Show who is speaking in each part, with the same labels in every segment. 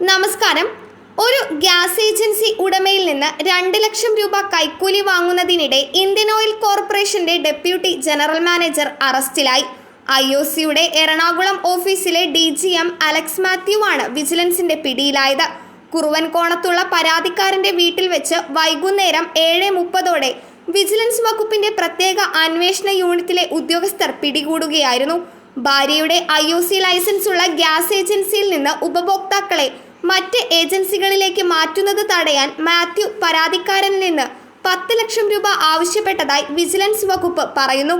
Speaker 1: നമസ്കാരം. ഒരു gas agency ഉടമയിൽ നിന്ന് രണ്ട് ലക്ഷം രൂപ കൈക്കൂലി വാങ്ങുന്നതിനിടെ ഇന്ത്യൻ ഓയിൽ കോർപ്പറേഷന്റെ ഡെപ്യൂട്ടി ജനറൽ മാനേജർ അറസ്റ്റിലായി. ഐ ഒ സിയുടെ എറണാകുളം ഓഫീസിലെ D G M Alex Mathew ആണ് വിജിലൻസിന്റെ പിടിയിലായത്. കുറുവൻകോണത്തുള്ള പരാതിക്കാരന്റെ വീട്ടിൽ വെച്ച് വൈകുന്നേരം ഏഴ് മുപ്പതോടെ വിജിലൻസ് വകുപ്പിന്റെ പ്രത്യേക അന്വേഷണ യൂണിറ്റിലെ ഉദ്യോഗസ്ഥർ പിടികൂടുകയായിരുന്നു. ഭാര്യയുടെ ഐ ഒ സി ലൈസൻസ് ഉള്ള ഗ്യാസ് ഏജൻസിയിൽ നിന്ന് ഉപഭോക്താക്കളെ മറ്റ് ഏജൻസികളിലേക്ക് മാറ്റുന്നത് തടയാൻ മാത്യു പരാതിക്കാരനിൽ നിന്ന് പത്ത് ലക്ഷം രൂപ ആവശ്യപ്പെട്ടതായി വിജിലൻസ് വകുപ്പ് പറയുന്നു.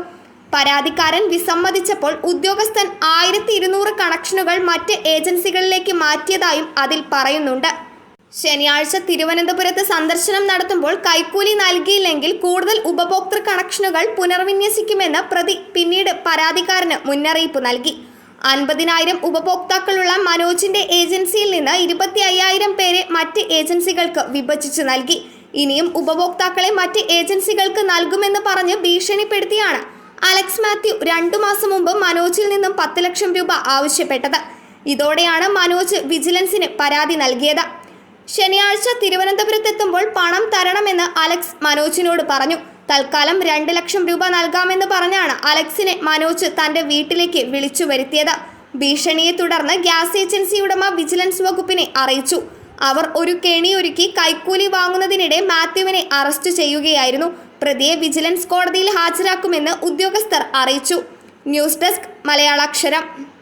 Speaker 1: പരാതിക്കാരൻ വിസമ്മതിച്ചപ്പോൾ ഉദ്യോഗസ്ഥൻ ആയിരത്തി ഇരുന്നൂറ് കണക്ഷനുകൾ മറ്റ് ഏജൻസികളിലേക്ക് മാറ്റിയതായും അതിൽ പറയുന്നുണ്ട്. ശനിയാഴ്ച തിരുവനന്തപുരത്ത് സന്ദർശനം നടത്തുമ്പോൾ കൈക്കൂലി നൽകിയില്ലെങ്കിൽ കൂടുതൽ ഉപഭോക്തൃ കണക്ഷനുകൾ പുനർവിന്യസിക്കുമെന്ന് പ്രതി പിന്നീട് പരാതിക്കാരന് മുന്നറിയിപ്പ് നൽകി. അൻപതിനായിരം ഉപഭോക്താക്കളുള്ള മനോജിന്റെ ഏജൻസിയിൽ നിന്ന് ഇരുപത്തി അയ്യായിരം പേരെ മറ്റ് ഏജൻസികൾക്ക് വിഭജിച്ചു നൽകി. ഇനിയും ഉപഭോക്താക്കളെ മറ്റ് ഏജൻസികൾക്ക് നൽകുമെന്ന് പറഞ്ഞ് ഭീഷണിപ്പെടുത്തിയാണ് അലക്സ് മാത്യു രണ്ടു മാസം മുമ്പ് മനോജിൽ നിന്നും പത്ത് ലക്ഷം രൂപ ആവശ്യപ്പെട്ടത്. ഇതോടെയാണ് മനോജ് വിജിലൻസിന് പരാതി നൽകിയത്. ശനിയാഴ്ച തിരുവനന്തപുരത്തെത്തുമ്പോൾ പണം തരണമെന്ന് അലക്സ് മനോജിനോട് പറഞ്ഞു. തൽക്കാലം രണ്ട് ലക്ഷം രൂപ നൽകാമെന്ന് പറഞ്ഞാണ് അലക്സിനെ മനോജ് തന്റെ വീട്ടിലേക്ക് വിളിച്ചു വരുത്തിയത്. ഭീഷണിയെ തുടർന്ന് ഗ്യാസ് ഏജൻസി ഉടമ വിജിലൻസ് വകുപ്പിനെ അറിയിച്ചു. അവർ ഒരു കെണിയൊരുക്കി കൈക്കൂലി വാങ്ങുന്നതിനിടെ മാത്യുവിനെ അറസ്റ്റ് ചെയ്യുകയായിരുന്നു. പ്രതിയെ വിജിലൻസ് കോടതിയിൽ ഹാജരാക്കുമെന്ന് ഉദ്യോഗസ്ഥർ അറിയിച്ചു. News desk Malayalaksharam.